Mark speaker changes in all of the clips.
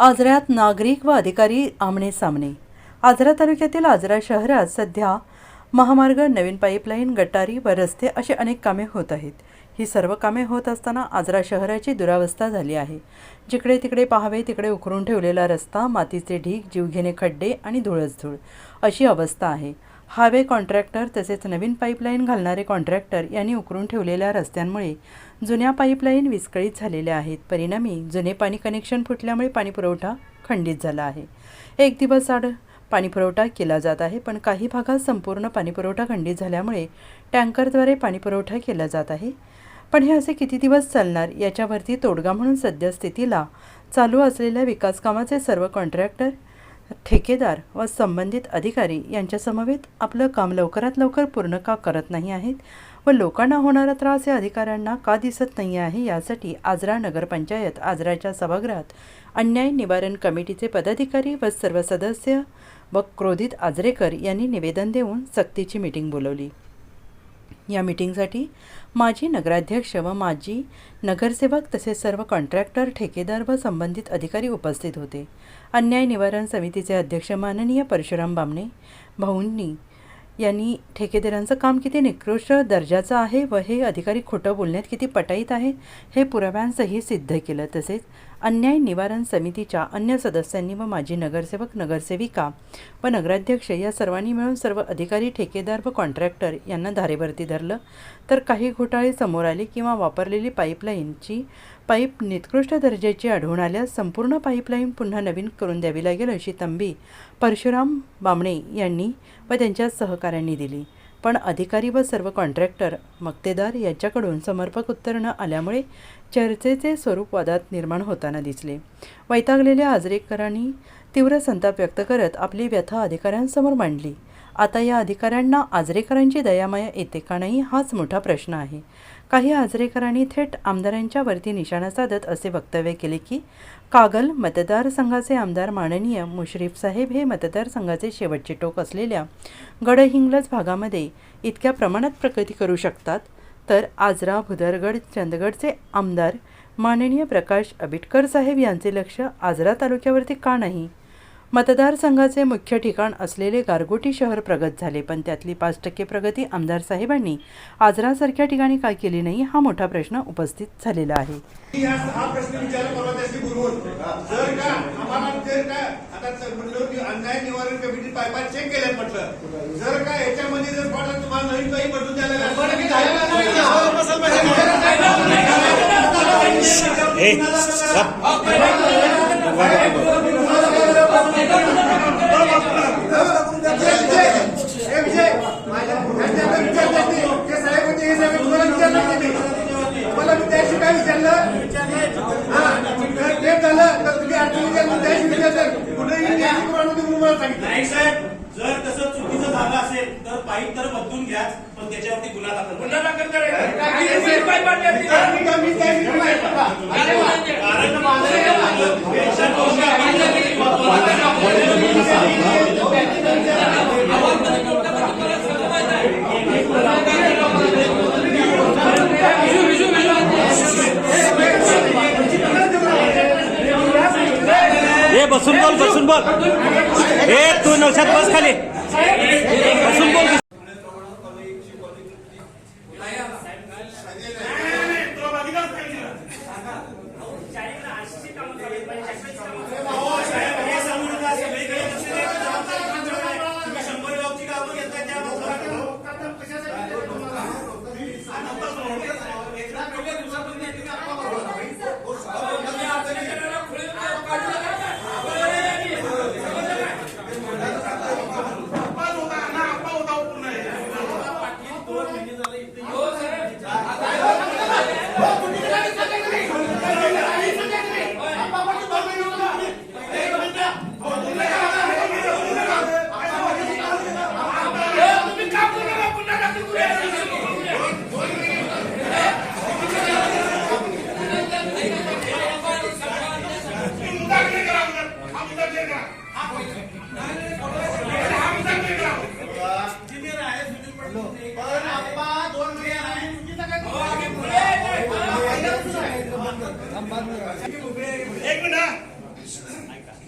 Speaker 1: आजऱ्यात नागरिक व अधिकारी आमने सामने. आजरा तालुक्यातील आजरा शहरात सध्या महामार्ग नवीन पाईपलाईन गटारी व रस्ते अशी अनेक कामे होत आहेत. ही सर्व कामे होत असताना आजरा शहराची दुरावस्था झाली आहे. जिकडे तिकडे पाहावे तिकडे उकरून ठेवलेला रस्ता मातीचे ढीग जीवघेणे खड्डे आणि धूळच धूळ अशी अवस्था आहे. हायवे कॉन्ट्रॅक्टर तसेच नवीन पाईपलाईन घालणारे कॉन्ट्रॅक्टर यांनी उकरून ठेवलेल्या रस्त्यांमुळे जुन्या पाईपलाईन विस्कळीत झालेल्या आहेत. परिणामी जुने पाणी कनेक्शन फुटल्यामुळे पाणीपुरवठा खंडित झाला आहे. एक दिवस आड पाणीपुरवठा केला जात आहे पण काही भागात संपूर्ण पाणीपुरवठा खंडित झाल्यामुळे टँकरद्वारे पाणीपुरवठा केला जात आहे. पण हे असे किती दिवस चालणार? याच्यावरती तोडगा म्हणून सद्यस्थितीला चालू असलेल्या विकासकामाचे सर्व कॉन्ट्रॅक्टर ठेकेदार व संबंधित अधिकारी यांच्यासमवेत आपलं काम लवकरात लवकर पूर्ण का करत नाही आहेत व लोकांना होणारा त्रास या अधिकाऱ्यांना का दिसत नाही आहे यासाठी आजरा नगरपंचायत आजराच्या सभागृहात अन्याय निवारण कमिटीचे पदाधिकारी व सर्व सदस्य व क्रोधित आजरेकर यांनी निवेदन देऊन सक्तीची मीटिंग बोलवली. या मीटिंगसाठी माजी नगराध्यक्ष व माजी नगरसेवक तसेच सर्व कॉन्ट्रॅक्टर ठेकेदार व संबंधित अधिकारी उपस्थित होते. अन्याय निवारण समितीचे अध्यक्ष माननीय परशुराम बामणे भाऊंनी यांनी ठेकेदारांचं काम किती निकृष्ट दर्जाचं आहे व हे अधिकारी खोटं बोलण्यात किती पटाईत आहे हे पुराव्यांसही सिद्ध केलं तसेच अन्याय निवारण समितीच्या अन्य सदस्यांनी व माजी नगरसेवक नगरसेविका व नगराध्यक्ष या सर्वांनी मिळून सर्व अधिकारी ठेकेदार व कॉन्ट्रॅक्टर यांना धारेवरती धरलं. तर काही घोटाळे समोर आले किंवा वापरलेली पाईपलाईनची पाईप निकृष्ट दर्जाची आढळून आल्यास संपूर्ण पाईपलाईन पुन्हा नवीन करून द्यावी लागेल अशी तंबी परशुराम बामणे यांनी व त्यांच्या सहकाऱ्यांनी दिली. पण अधिकारी व सर्व कॉन्ट्रॅक्टर मक्तेदार यांच्याकडून समर्पक उत्तर न आल्यामुळे चर्चेचे स्वरूप वादात निर्माण होताना दिसले. वैतागलेल्या आजरेकरांनी तीव्र संताप व्यक्त करत आपली व्यथा अधिकाऱ्यांसमोर मांडली. आता या अधिकाऱ्यांना आजरेकरांची दयामाया येते का नाही हाच मोठा प्रश्न आहे. काही आजरेकरांनी थेट आमदारांच्या वरती निशाणा साधत असे वक्तव्य केले की कागल मतदारसंघाचे आमदार माननीय मुश्रीफ साहेब हे मतदारसंघाचे शेवटचे टोक असलेल्या गडहिंग्लज भागामध्ये इतक्या प्रमाणात प्रगती करू शकतात तर आजरा भुदरगड चंदगडचे आमदार माननीय प्रकाश आबिटकर साहेब यांचे लक्ष आजरा तालुक्यावरती का नाही? मतदारसंघाचे मुख्य ठिकाण असलेले गारगोटी शहर प्रगत झाले पण त्यातली पाच टक्के प्रगती आमदार साहेबांनी आजरासारख्या ठिकाणी का केली नाही हा मोठा प्रश्न उपस्थित झालेला आहे.
Speaker 2: हा हा जर का Thank
Speaker 3: you. माझं पेन्शन
Speaker 4: ए बसून बोल बसून बोल. ए तू नवशात बस खाली. बसून बोल.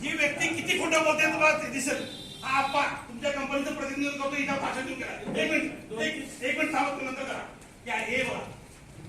Speaker 3: ही. व्यक्ती किती खोटं बोलते तुम्हाला आप्पा तुमच्या कंपनीचं प्रतिनिधित्व करतो इथं भाषण देऊन करा. एक मिनिट एक मिनिट थांबत नंतर करा. या हे बघा.